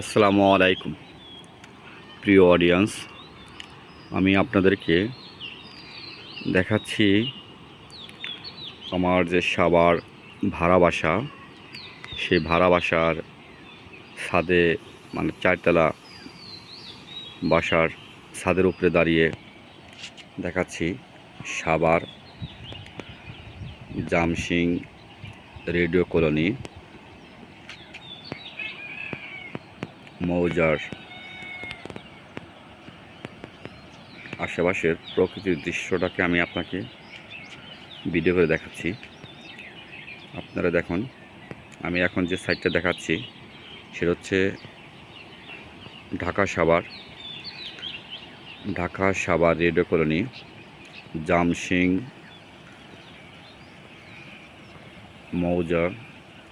আসসালামু আলাইকুম। প্রিয় অডিয়েন্স আমি আপনাদেরকে দেখাচ্ছি আমার যে সাবার ভাড়া বাসা। সেই ভাড়া বাসার ছাদে মানে চারতলা বাসার ছাদের উপরে দাঁড়িয়ে দেখাচ্ছি সাবার জামসিং রেডিও কলোনি। মৌজার আশেপাশের প্রকৃতির দৃশ্যটাকে আমি আপনাকে ভিডিও করে দেখাচ্ছি। আপনারা দেখুন, আমি এখন যে সাইটটা দেখাচ্ছি, সেটা হচ্ছে ঢাকা সাভার। ঢাকা সাভার রেডিও কলোনি জামসিং মৌজা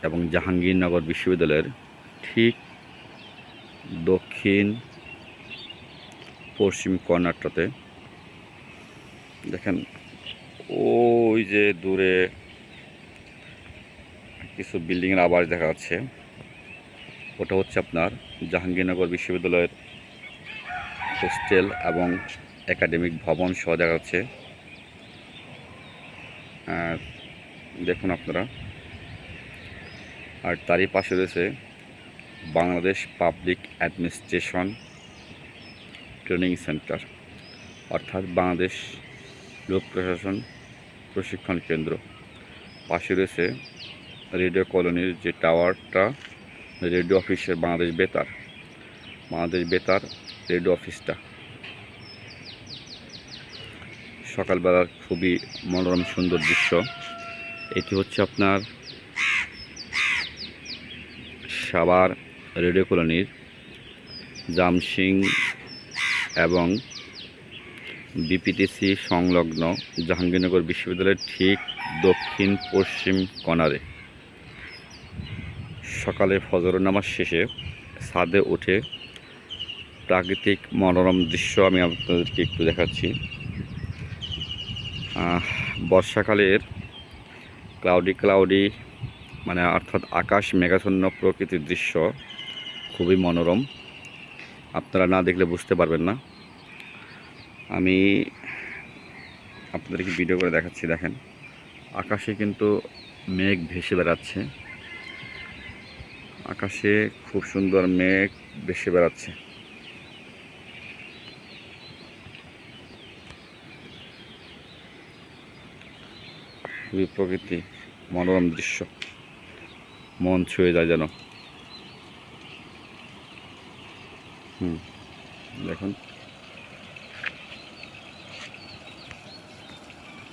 এবং জাহাঙ্গীরনগর বিশ্ববিদ্যালয়ের ঠিক দক্ষিণ পশ্চিম কর্নারটাতে। দেখেন, ওই যে দূরে কিছু বিল্ডিংয়ের আবাস দেখা যাচ্ছে। ওটা হচ্ছে আপনার জাহাঙ্গীরনগর বিশ্ববিদ্যালয়ের হোস্টেল এবং একাডেমিক ভবন সহ দেখা যাচ্ছে। দেখুন আপনারা। আর তারই পাশে রয়েছে Bangladesh public administration training centre, অর্থাৎ বাংলাদেশ লোক প্রশাসন প্রশিক্ষণ কেন্দ্র। পাশে রয়েছে রেডিও কলোনির যে টাওয়ারটা, রেডিও অফিসের বাংলাদেশ বেতার। বাংলাদেশ বেতার রেডিও অফিসটা। সকালবেলার খুবই মনোরম সুন্দর দৃশ্য। এটি হচ্ছে আপনার সাভার রেডিও কলোনির জামসিং এবং বিপিটিসি সংলগ্ন জাহাঙ্গীরনগর বিশ্ববিদ্যালয়ের ঠিক দক্ষিণ পশ্চিম কর্নারে। সকালে ফজর নামাজ শেষে ছাদে উঠে প্রাকৃতিক মনোরম দৃশ্য আমি আপনাদেরকে একটু দেখাচ্ছি। বর্ষাকালের ক্লাউডি ক্লাউডি মানে অর্থাৎ আকাশ মেঘাচ্ছন্ন প্রকৃতির দৃশ্য। খুবই মনোরম। আপনারা না দেখলে বুঝতে পারবেন না। আমি আপনাদেরকে ভিডিও করে দেখাচ্ছি, দেখেন। আকাশে কিন্তু মেঘ ভেসে বেড়াচ্ছে। আকাশে খুব সুন্দর মেঘ ভেসে বেড়াচ্ছে। খুবই প্রকৃতি মনোরম দৃশ্য। মন ছুঁয়ে যায় যেন। দেখুন।